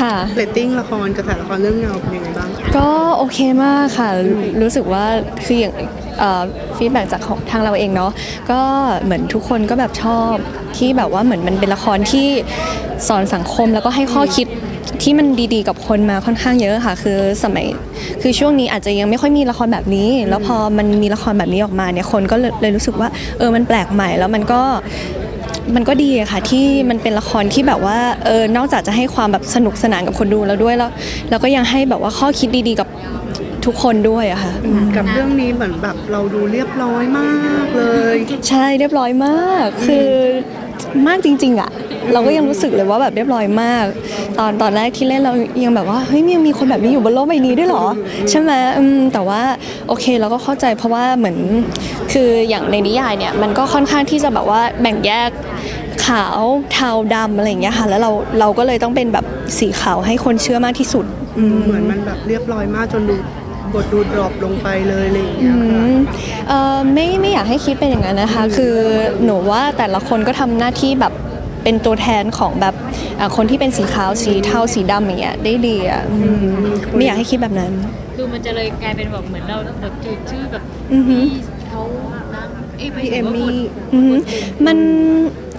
ค่ะ เรตติ้งละครกระแสละครเรื่องเงาเป็นยังไงบ้างคะก็โอเคมากค่ะ รู้สึกว่าคืออย่างฟีดแบ็จากของทางเราเองเนาะก็เหมือนทุกคนก็แบบชอบที่แบบว่าเหมือนมันเป็นละครที่สอนสังคมแล้วก็ให้ข้อคิดที่มันดีๆ กับคนมาค่อนข้างเยอะค่ะ คือสมัยคือช่วงนี้อาจจะยังไม่ค่อยมีละครแบบนี้ แล้วพอมันมีละครแบบนี้ออกมาเนี่ยคนก็เลยเลยรู้สึกว่าเออมันแปลกใหม่แล้วมันก็ มันก็ดีอะค่ะที่มันเป็นละครที่แบบว่าเออนอกจากจะให้ความแบบสนุกสนานกับคนดูแล้วด้วยแล้วแล้วก็ยังให้แบบว่าข้อคิดดีๆกับทุกคนด้วยอะค่ะ กับเรื่องนี้เหมือนแบบเราดูเรียบร้อยมากเลย ใช่เรียบร้อยมาก คือมากจริง ๆอะ เราก็ยังรู้สึกเลยว่าแบบเรียบร้อยมาก ตอนตอนแรกที่เล่นเรายังแบบว่าเฮ้ยยังมีคนแบบนี้อยู่บนโลกใบนี้ด้วยเหรอใช่ไหมอืมแต่ว่าโอเคเราก็เข้าใจเพราะว่าเหมือนคืออย่างในนิยายเนี่ยมันก็ค่อนข้างที่จะแบบว่าแบ่งแยกขาวเทาดำอะไรอย่างเงี้ยค่ะแล้วเราเราก็เลยต้องเป็นแบบสีขาวให้คนเชื่อมากที่สุดเหมือนมันแบบเรียบร้อยมากจนดูบทดูดรอปลงไปเลยอะไรอย่างเงี้ยอืค่ะมเอ่อไม่ไม่อยากให้คิดเป็นอย่างนั้นนะคะ คือหนูว่าแต่ละคนก็ทำหน้าที่แบบ เป็นตัวแทนของแบบอะคนที่เป็นสีขาวสีเทาสีดำอย่างเงี้ยได้ดีอะอืมไม่อยากให้คิดแบบนั้นดูมันจะเลยกลายเป็นแบบเหมือนเราแบบจืดชื่อแบบอือหือที่เขาดังเอ้ยพี่เอมมี่อือหือมัน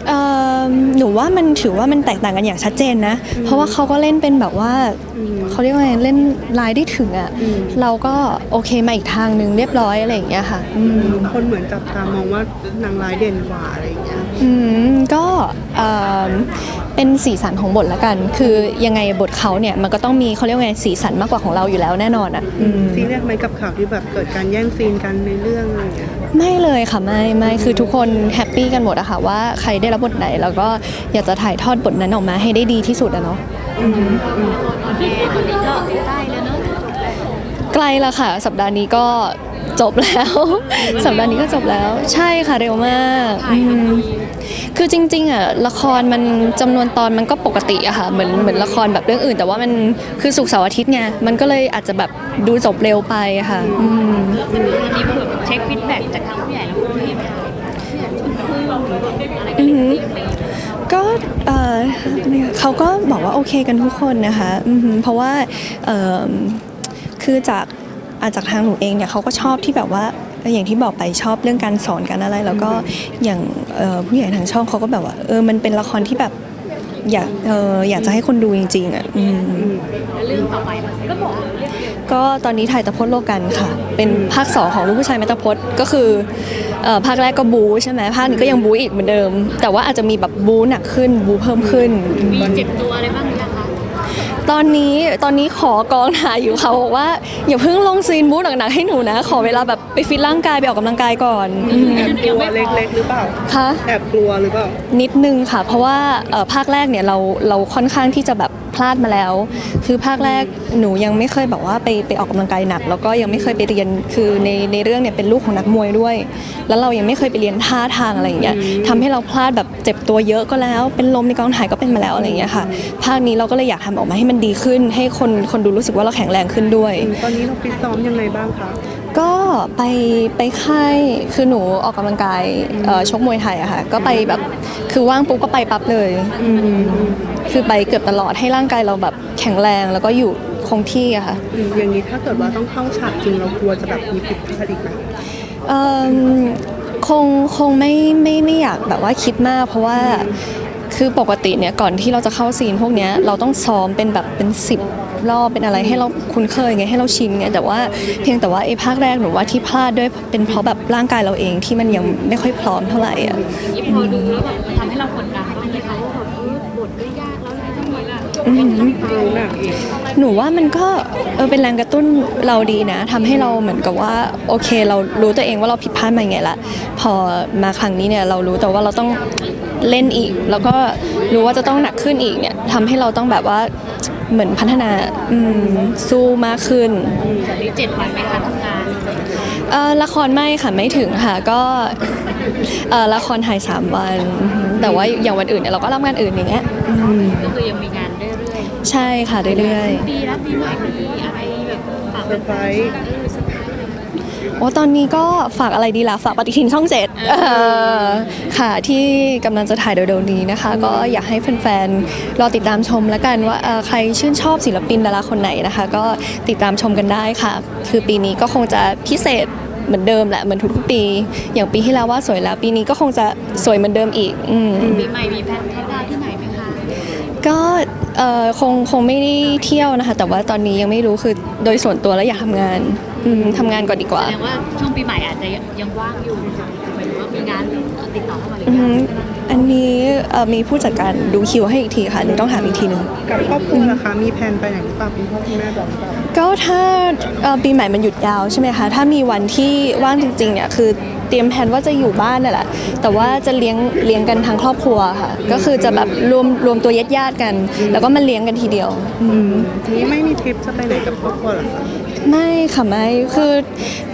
เอ่อหนูว่ามันถือว่ามันแตกต่างกันอย่างชัดเจนนะ เพราะว่าเขาก็เล่นเป็นแบบว่าอืมเขาเรียกว่าไงเล่นลายได้ถึงอะอืมเราก็โอเคมาอีกทางหนึ่งเรียบร้อยอะไรอย่างเงี้ยค่ะอืมคนเหมือนจับตามองว่านางร้ายเด่นกว่าอะไรอย่างเงี้ยอืมก็เอ่อเป็นสีสันของบทละกัน คือยังไงบทเขาเนี่ยมันก็ต้องมีเขาเรียกว่าไงสีสันมากกว่าของเราอยู่แล้วแน่นอนอะอืมซีเรียสไหมกับข่าวที่แบบเกิดการแย่งซีนกันในเรื่องอะไรอย่างเงี้ย ไม่เลยค่ะไม่ไม่คือทุกคนแฮปปี้กันหมดอะค่ะว่าใครได้รับบทไหน แล้วก็อยากจะถ่ายทอดบทนั้นออกมาให้ได้ดีที่สุดอะเนาะอืมอืมโอเคตอนนี้ก็ใกล้แล้วเนอะใกล้แล้วค่ะ สัปดาห์นี้ก็ จบแล้ว สัปดาห์นี้ก็จบแล้ว ใช่ค่ะเร็วมากอืมคือจริงๆอะละครมันจำนวนตอนมันก็ปกติอะค่ะเหมือนเหมือนละครแบบเรื่องอื่น แต่ว่ามันคือสุกร์เสาร์อาทิตย์ไงมันก็เลยอาจจะแบบดูจบเร็วไปอะค่ะอืมวันนี้เผื่อเช็คฟีดแบ็กจากทางผู้ใหญ่แล้วผู้ใหญ่ไหมคะผู้ใหญ่ชวนพึ่งอะไรกันอือหืออะไรอย่างเงี้ยก็เอ่อเขาก็บอกว่าโอเคกันทุกคนนะคะอือหือเพราะว่าเอิ่มคือจาก อาจากทางหนูเองเนี่ยเขาก็ชอบที่แบบว่าอย่างที่บอกไปชอบเรื่องการสอนกันอะไร แล้วก็อย่างเอ่อผู้ใหญ่ทางช่องเขาก็แบบว่าเออมันเป็นละครที่แบบอยากเอออยากจะให้คนดูจริงๆอะอืมแล้วเรื่องต่อไปมันก็บอกเลยเรียกเดียวก็ตอนนี้ถ่ายตะพดโลกันค่ะ เป็นภาคสองของลูกผู้ชายแม่ตะพดก็คือเอ่อภาคแรกก็บูใช่ไหมภาคนี้ก็ยังบูอีกเหมือนเดิม แต่ว่าอาจจะมีแบบบูหนักขึ้นบูเพิ่มขึ้นมีเจ็บตัวอะไรบ้างหรือยังคะ ตอนนี้ตอนนี้ขอกองถ่ายอยู่เขาบอกว่าอย่าเพิ่งลงซีนบู๊หนักๆให้หนูนะ ขอเวลาแบบ ไปฟิตร่างกายไปออกกำลังกายก่อนอืม แอบกลัวเล็กๆหรือเปล่าค่ะแอบกลัวหรือเปล่า นิดนึงค่ะ เพราะว่าเอ่อภาคแรกเนี่ยเราเราค่อนข้างที่จะแบบพลาดมาแล้ว คือภาคแรกหนูยังไม่เคยแบบว่าไปไปออกกำลังกายหนัก แล้วก็ยังไม่เคยไปเรียนคือในในเรื่องเนี่ยเป็นลูกของนักมวยด้วย แล้วเรายังไม่เคยไปเรียนท่าทางอะไรอย่างเงี้ยทำให้เราพลาดแบบเจ็บตัวเยอะก็แล้ว เป็นลมในกองถ่ายก็เป็นมาแล้วอะไรอย่างเงี้ยค่ะ ภาคนี้เราก็เลยอยากทำออกมาให้มันดีขึ้น ให้คนคนดูรู้สึกว่าเราแข็งแรงขึ้นด้วย ตอนนี้เราฟิตซ้อมยังไงบ้างคะ ก็ไปไปค่ายคือหนูออกกำลังกายเอ่อชกมวยไทยอะค่ะก็ไปแบบคือว่างปุ๊บก็ไปปั๊บเลยอืมคือไปเกือบตลอดให้ร่างกายเราแบบแข็งแรงแล้วก็อยู่คงที่อะค่ะอืมอย่างนี้ถ้าเกิดว่าต้องเข้าฉากจริงเรากลัวจะแบบมีผิดพลาดอีกไหมเอิ่มคงคงไม่ไม่ไม่อยากแบบว่าคิดมาก เพราะว่าคือปกติเนี่ยก่อนที่เราจะเข้าซีนพวกเนี้ยเราต้องซ้อมเป็นแบบเป็นสิบ รอบเป็นอะไรให้เราคุ้นเคยไงให้เราชินไงแต่ว่าเพียงแต่ว่าไอ้ภาคแรกหนูว่าที่พลาดด้วยเป็นเพราะแบบร่างกายเราเองที่มันยังไม่ค่อยพร้อมเท่าไหร่อะนี่พอดูแล้วแบบมันทำให้เรากดดันบ้างไหมคะว่าแบบเออบทก็ยากแล้วอะไรต้องมีล่ะเอาหนักอีกหนูว่ามันก็เออเป็นแรงกระตุ้นเราดีนะทำให้เราเหมือนกับว่าโอเค เรารู้ตัวเองว่าเราผิดพลาดมาไงละพอมาครั้งนี้เนี่ยเรารู้แต่ว่าเราต้องเล่นอีก แล้วก็รู้ว่าจะต้องหนักขึ้นอีกเนี่ยทำให้เราต้องแบบว่า เหมือนพัฒนาอืมสู้มากขึ้นตอนนี้เจ็ดวันไหมคะทำงานเอ่อละครไม่ค่ะไม่ถึงค่ะก็เอ่อละครถ่ายสามวัน แต่ว่าอย่างวันอื่นเนี่ยเราก็รับงานอื่นอย่างเงี้ยก็คือยังมีงานเรื่อยใช่ค่ะเรื่อยๆ ปีรับปีใหม่มีอะไรแบบฝากเซอร์ไพรส์ เออ โอ้ตอนนี้ก็ฝากอะไรดีล่ะฝากปฏิทินช่องเจ็ดเออค่ะที่กำลังจะถ่ายเร็วๆนี้นะคะ ก็อยากให้แฟนๆรอติดตามชมแล้วกันว่าเอ่อใครชื่นชอบศิลปินดาราคนไหนนะคะ ก็ติดตามชมกันได้ค่ะ คือปีนี้ก็คงจะพิเศษเหมือนเดิมแหละเหมือนทุกๆปี อย่างปีที่แล้วว่าสวยแล้ว ปีนี้ก็คงจะสวยเหมือนเดิมอีกอืมปีใหม่มีแพลนทำงานที่ไหนไหมคะก็ เอ่อคงคงไม่ได้เที่ยวนะคะ แต่ว่าตอนนี้ยังไม่รู้คือโดยส่วนตัวแล้วอยากทำงานอืมทำงานก่อนดีกว่า แสดงว่าช่วงปีใหม่อาจจะยังว่างอยู่หมายถึงว่ามีงานติดต่อเข้ามาหรืออืยังมอันนี้เอ่ อมีผู้จัดการดูคิวให้อีกทีค่ะหนูต้องถามอีกทีหนึงกับครอบครัวล่ะคะมีแผนไปไหนหรือเปล่าคุณพ่อคุณแม่บอกหรือเปล่าก็ถ้าเอ่อปีใหม่มันหยุดยาวใช่ไหมคะถ้ามีวันที่ว่างจริงๆเนี่ยคือเตรียมแผนว่าจะอยู่บ้านนั่นแหละ แต่ว่าจะเลี้ยงเลี้ยงกันทั้งครอบครัวค่ะ ก็คือจะแบบรวมรวมตัวญาติๆกัน แล้วก็มาเลี้ยงกันทีเดียวอืมทีนี้ไม่มีทริปจะไปไหนกับครอบครัวเหรอคะไม่ค่ะไม่คือ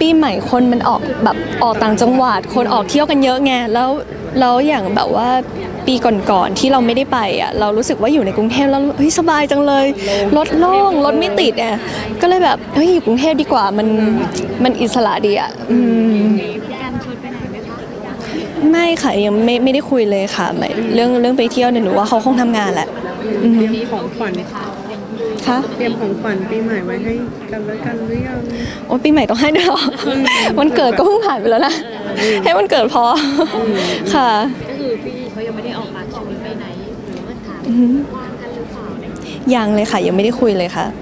ปีใหม่คนมันออกแบบออกต่างจังหวัด คนออกเที่ยวกันเยอะไงแล้ว แล้วอย่างแบบว่าปีก่อนๆที่เราไม่ได้ไปอะเรารู้สึกว่าอยู่ในกรุงเทพแล้วเฮ้ยสบายจังเลยรถโล่งรถไม่ติดอะก็เลยแบบเฮ้ยอยู่กรุงเทพดีกว่ามันมันอิสระดีอะอืมมีการชวนไปไหนไหมคะไม่ค่ะยังไม่ไม่ได้คุยเลยค่ะไม่เรื่องเรื่องไปเที่ยวเนี่ยหนูว่าเขาคงทำงานแหละอืมเตรียมของขวัญค่ะเตรียมของขวัญปีใหม่ไว้ให้กันแล้วกันหรือยังโอ้ปีใหม่ต้องให้ด้วยเหรอวันเกิดก็เพิ่งผ่านไปแล้วนะ ให้วันเกิดพอค่ะ ก็คือพี่เขายังไม่ได้ออกมาชวนไปไหนหรือว่าถามอือหือว่างกันหรือเปล่าเนี่ยยังเลยค่ะ ยังไม่ได้คุยเลยค่ะ